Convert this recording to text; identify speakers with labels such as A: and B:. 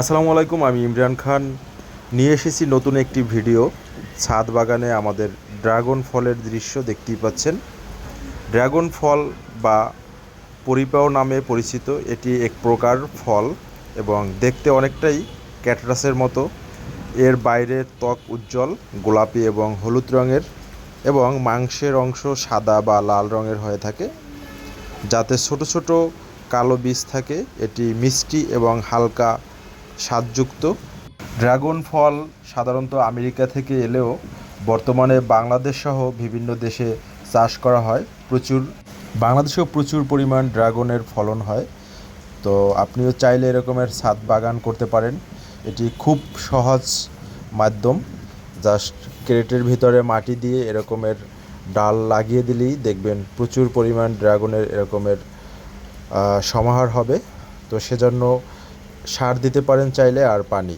A: আসসালামু আলাইকুম, আমি ইমরান খান। নিয়ে এসেছি নতুন একটি ভিডিও। ছাদ বাগানে আমাদের ড্রাগন ফলের দৃশ্য দেখতেই পাচ্ছেন। ড্রাগন ফল বা পরিপাও নামে পরিচিত, এটি এক প্রকার ফল এবং দেখতে অনেকটাই ক্যাটরাসের মতো। এর বাইরের ত্বক উজ্জ্বল, গোলাপি এবং হলুদ রঙের এবং মাংসের অংশ সাদা বা লাল রঙের হয়ে থাকে। যাতে ছোট ছোট কালো বীজ থাকে, এটি মিষ্টি এবং হালকা স্বাদযুক্ত। ড্রাগন ফল সাধারণত আমেরিকা থেকে এলেও বর্তমানে বাংলাদেশ সহ বিভিন্ন দেশে চাষ করা হয়। প্রচুর, বাংলাদেশেও প্রচুর পরিমাণ ড্রাগনের ফলন হয়। তো আপনিও চাইলে এরকমের ছাদ বাগান করতে পারেন। এটি খুব সহজ মাধ্যম। জাস্ট ক্রেটের ভিতরে মাটি দিয়ে এরকমের ডাল লাগিয়ে দিলেই দেখবেন প্রচুর পরিমাণ ড্রাগনের এরকমের সমাহার হবে। তো সেজন্য সার দিতে পারেন চাইলে আর পানি।